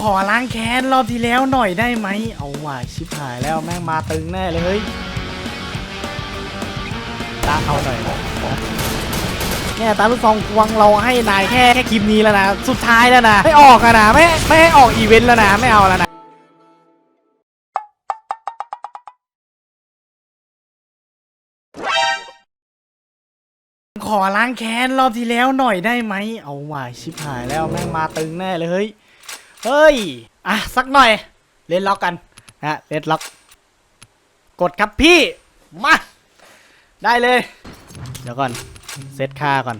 ขอล้างแค้นรอบที่แล้วหน่อยได้ไหม เอาว่ะชิบหายแล้วแม่งมาตึงแน่เลยเฮ้ยตาเอาหน่อยเนี่ยตาลูกซองควงเราให้นายแค่แค่คลิปนี้แล้วนะ สุดท้ายแล้วนะ ไม่ออกอะนะไม่ไม่ให้ออกอีเวนต์แล้วนะ ไม่เอาแล้วนะขอล้างแค้นรอบที่แล้วหน่อยได้ไหม เอาว่ะชิบหายแล้วแม่งมาตึงแน่เลยเฮ้ย เฮ้ย อะ สักหน่อย เล่นล็อกกันฮะเล่นล็อก กดครับพี่ มา ได้เลย เดี๋ยวก่อน เซตค่าก่อน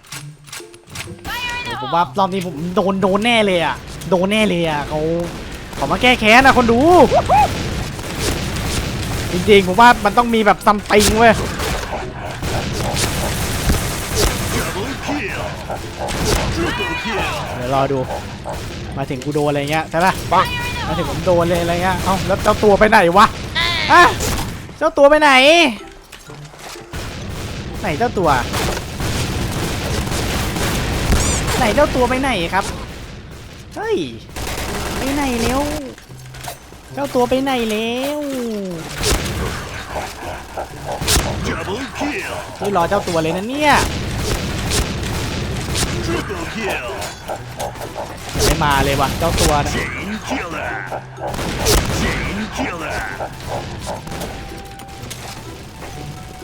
ผมว่ารอบนี้ผมโดนโดนแน่เลยอะ โดนแน่เลยอะเขาเขามาแก้แค้นนะคนดู จริงๆ ผมว่ามันต้องมีแบบซัมติงเว้ยเดี๋ยวรอดู มาถึงกูโดนอะไรเงี้ยใช่ปะมาถึงผมโดนเลยอะไรเงี้ยเอ้าแล้วเจ้าตัวไปไหนวะอะเจ้าตัวไปไหน ไหนเจ้าตัว ไหนเจ้าตัวไปไหนครับ เฮ้ยไปไหนเร็วเจ้าตัวไปไหนแล้ว Double kill! เฮ้ยรอเจ้าตัวเลยนะเนี่ย ม่มาเลยวะเจ้าตัวนะ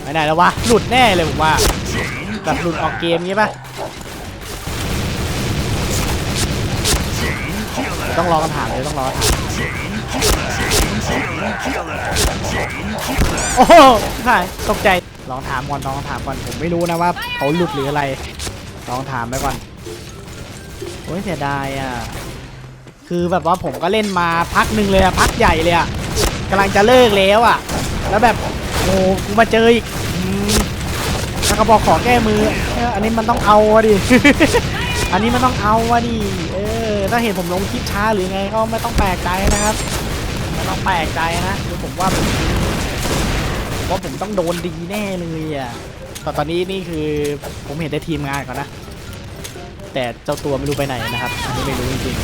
ไม่ได้แล้ววะหลุดแน่เลยผมว่าแบบหลุดออกเกมงี้ปะต้องรอคำถามเลยต้องรอคำถามโอ้โหใช่ตกใจลองถามก่อนลองถามก่อนผมไม่รู้นะว่าเขาหลุดหรืออะไรลองถามไปก่อน อ้ยเสียดายอะ คือแบบว่าผมก็เล่นมาพักหนึ่งเลยอะพักใหญ่เลยอะกำลังจะเลิกแล้วอะแล้วแบบโอ้กูมาเจออีกอืมแล้วก็บอกขอแก้มือ อันนี้มันต้องเอาดิ อันนี้มันต้องเอาดิ เออ ถ้าเห็นผมลงคลิปช้าหรือไงก็ไม่ต้องแปลกใจนะครับ ไม่ต้องแปลกใจนะคือผมว่าผมว่าผมต้องโดนดีแน่เลยอะแต่ตอนนี้นี่คือผมเห็นได้ทีมงานก่อนนะ แต่เจ้าตัวไม่รู้ไปไหนนะครับอันนี้ไม่รู้จริง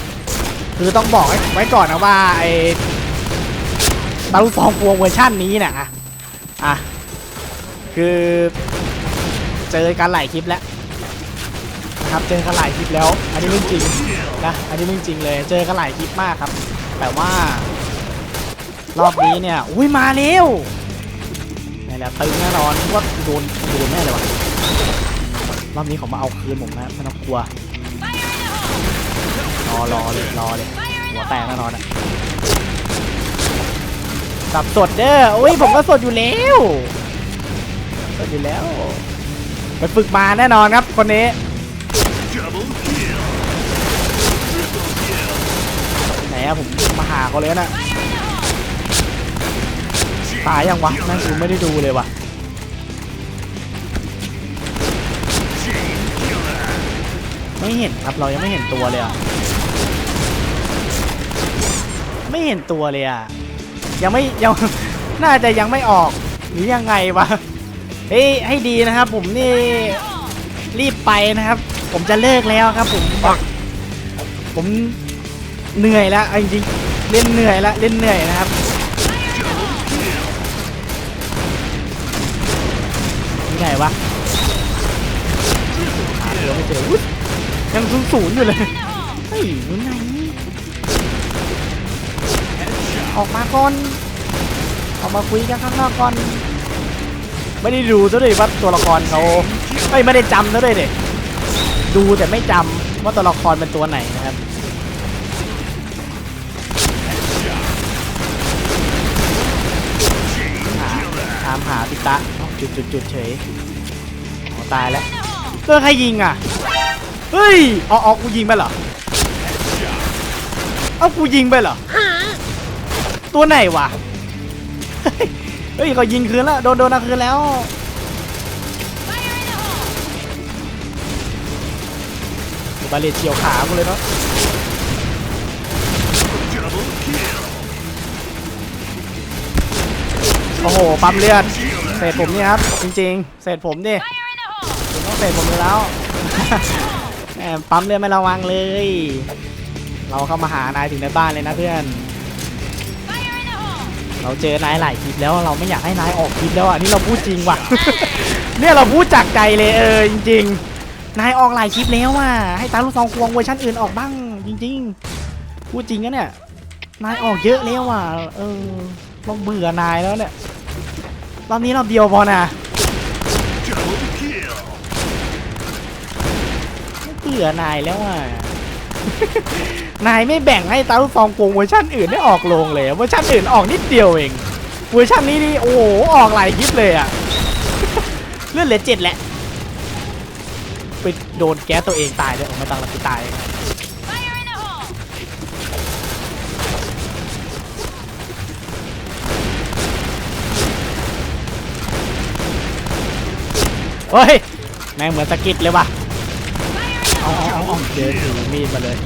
ๆคือต้องบอกไว้ไวก่อนนะว่าไอ้ตาลูกฟองพวงเวอร์ชันนี้เนี่ยอะอะคือเจอกันหลายคลิปแล้วนะครับเจอกันหลายคลิปแล้ว อันนี้เรื่องจริงนะอันนี้เรื่องจริงเลยเจอกันหลายคลิปมากครับ แต่ว่ารอบนี้เนี่ยอุ้ยมาเร็วนี่แหละตึงแน่นอนว่าโดนโดนแน่เลยวะ รอบนี้เขามาเอาคืนผมนะไม่ต้องกลัวรอรอเลยรอเลยหัวแตกแน่นอนอะสับสดเด้ออุ้ยผมก็สดอยู่แล้วสดอยู่แล้วไปฝึกมาแน่นอนครับคนนี้ Double kill! Triple kill! ไหนอะผมมาหาเขาเลยนะตายยังวะนั่นคือไม่ได้ดูเลยวะ ไม่เห็นครับเรายังไม่เห็นตัวเลยอะไม่เห็นตัวเลยอะยังไม่ยังน่าจะยังไม่ออกหรือยังไงวะเฮ้ยให้ดีนะครับ ผมนี่รีบไปนะครับ ผมจะเลิกแล้วครับ ผมผมเหนื่อยแล้วจริงๆเล่นเหนื่อยแล้วเล่นเหนื่อยนะครับที่ไหนวะหาตัวไม่เจอ ยังศูนย์ศูนย์อยู่เลย เฮ้ยอยู่ไหนออกมาก่อน ออกมาคุยกันข้างนอกก่อน ไม่ได้ดูซะด้วยว่าตัวละครเขาเอ้ยไม่ได้จำซะด้วยเด็ดูแต่ไม่จำว่าตัวละครเป็นตัวไหนนะครับตามหาพิตะเอ้าจุดจุดจุดเฉยตายแล้วเจอใครยิงอะ เฮ้ยอ๋ออ๋อกูยิงไปเหรอเอ้ากูยิงไปเหรอตัวไหนวะเฮ้ยเฮ้ยเขายิงคืนแล้วโดนโดนเอาคืนแล้วบาเลตเฉียวขากูเลยเนาะโอ้โห ปั๊มเลือดเศษผมนี่ครับ จริงๆเศษผมดิต้องเศษผมอยู่แล้ว ปั๊มเลือดไม่ระวังเลย เราเข้ามาหานายถึงในบ้านเลยนะเพื่อน เราเจอนายหลายคลิปแล้วเราไม่อยากให้นายออกคลิปแล้วอะนี่เราพูดจริงว่ะ เนี่ยเราพูดจากใจเลยเออจริง ๆ นายออกหลายคลิปแล้วอะให้ตาลูกซองควงเวอร์ชันอื่นออกบ้างจริง ๆ พูดจริงนะเนี่ยนายออกเยอะแล้วอะเออเราเบื่อนายแล้วเนี่ยรอบนี้รอบเดียวพอนะ บื่อนายแล้วอะ นายไม่แบ่งให้ตาลูกซองควงเวอร์ชันอื่นได้ออกลงเลยเวอร์ชันอื่นออกนิดเดียวเองเวอร์ชันนี้นี่โอ้โหออกหลายคลิปเลยอะเลื่อนเหลือเจ็ดแหละไปโดนแก๊สตัวเองตายเลยออกมาตังหลักตายเฮ้ยแม่งเหมือนสกิดเลยว่ะ อาเอาเอาเอาเดินถือมีดมาเลย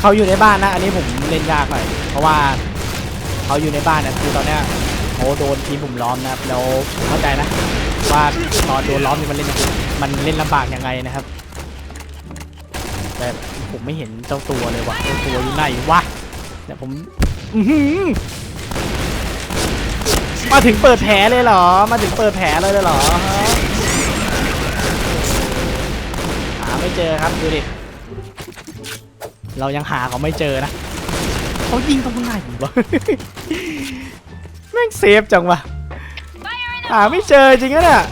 เขาอยู่ในบ้านนะ อันนี้ผมเล่นยากหน่อยเพราะว่าเขาอยู่ในบ้านนะคือตอนเนี้ยเขาโดนทีมผมล้อมนะครับแล้วผมเข้าใจนะ ว่าตอนโดนล้อมนี่มันเล่นมันเล่นลำบากยังไงนะครับ แต่ผมไม่เห็นเจ้าตัวเลยว่ะเจ้าตัวอยู่ไหนวะเดี๋ยวผมมาถึงเปิดแผลเลยเหรอ มาถึงเปิดแผลเลยเลยเหรอ ไม่เจอครับดูดิ เรายังหาเขาไม่เจอนะเขายิงตรงไหนวะแม่งเซฟจังวะหาไม่เจอจริงนะเนี่ย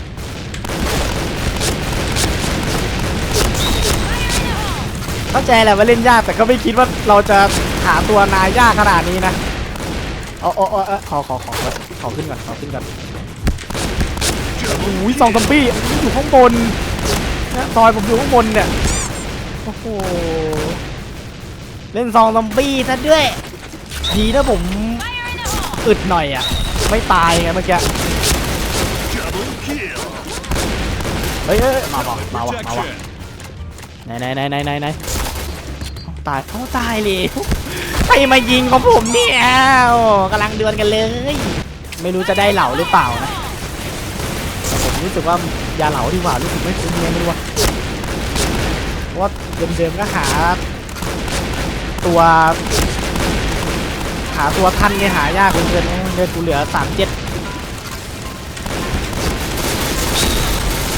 เข้าใจแหละว่าเล่นยากแต่ก็ไม่คิดว่าเราจะหาตัวนายยากขนาดนี้นะเอาเออาเอขอขอขอขอขอขึ้นก่อนขอขึ้นก่อนโอ้ยซองซัมบี้อยู่ข้างบน นี่ยซอยผมอยู่ข้างบนเนี่ย โอ้โห เล่นซองซัมบี้ซะด้วย ดีนะผมอึดหน่อยอะ ไม่ตายไงเมื่อกี้ เฮ้ยเอ้ยมาบอกมาวะมาวะไหนไหนไหนไหนไหนไหนตายเขาตายเลยใครมายิงของผมเนี่ยอ้กำลังเดือนกันเลย ไม่รู้จะได้เหล่าหรือเปล่านะ รู้สึกว่ายาเหลาดีกว่ารู้สึกไม่คุ้มเลยไม่รู้ว่าเพราะว่าเดิมๆก็หา ตัว หาตัวทันเนี่ยหายากเหลือเกินเดินกูเหลือสามเจ็ด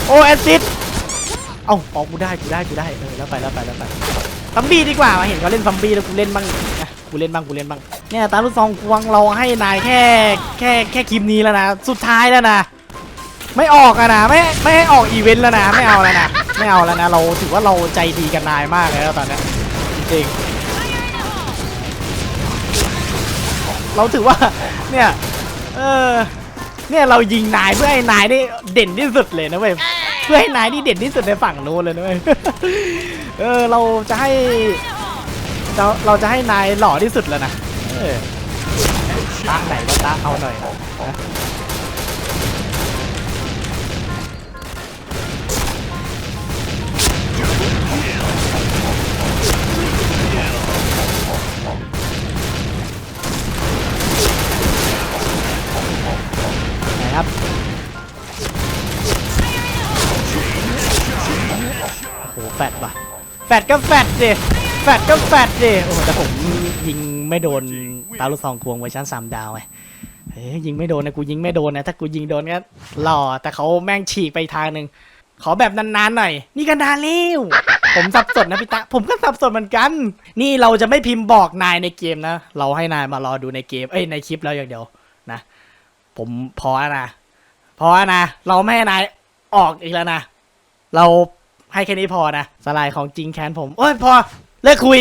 โอ้แอซิดเอ้าเอากูได้กูได้กูได้เออแล้วไปแล้วไปแล้วไปซัมบี้ดีกว่ามาเห็นเขาเล่นซัมบี้แล้วกูเล่นบ้างนะกูเล่นบ้างกูเล่นบ้างเนี่ยตาลูกซองควงเราให้นายแค่แค่แค่คลิปนี้แล้วนะสุดท้ายแล้วนะ ไม่ออกอะนะไม่ไม่ให้ออกอีเวนต์แล้วนะไม่เอาแล้วนะไม่เอาแล้วนะเราถือว่าเราใจดีกับนายมากเลยแล้วตอนนี้จริงเราถือว่าเนี่ยเออเนี่ยเรายิงนายเพื่อให้นายได้เด่นที่สุดเลยนะเว้ยเพื่อให้นายนี่เด่นที่สุดในฝั่งโน้นเลยนะเว้ยเออเราจะให้เราเราจะให้นายหล่อที่สุดแล้วนะตาไหนก็ตาเอาหน่อยนะ ดก็แฟดดิแฟดก็แฟดดิโอ้โหแต่ผมยิงไม่โดนตาลูกซองควงเวอร์ชันสามดาวไงเฮ้ยยิงไม่โดนนะกูยิงไม่โดนนะถ้ากูยิงโดนก็หล่อแต่เขาแม่งฉีกไปทางหนึ่งขอแบบนานๆหน่อย นี่กันนานเร็วผมสับสนนะพี่ตาผมก็สับสนเหมือนกัน นี่เราจะไม่พิมพ์บอกนายในเกมนะ เราให้นายมารอดูในเกมเอ้ยในคลิปแล้วอย่างเดียวนะ ผมพอแล้วนะพอแล้วนะเราไม่ให้นายออกอีกแล้วนะ เรา ให้แค่นี้พอนะสลายของจริงแค้นผม โอ้ยพอ เลิกคุย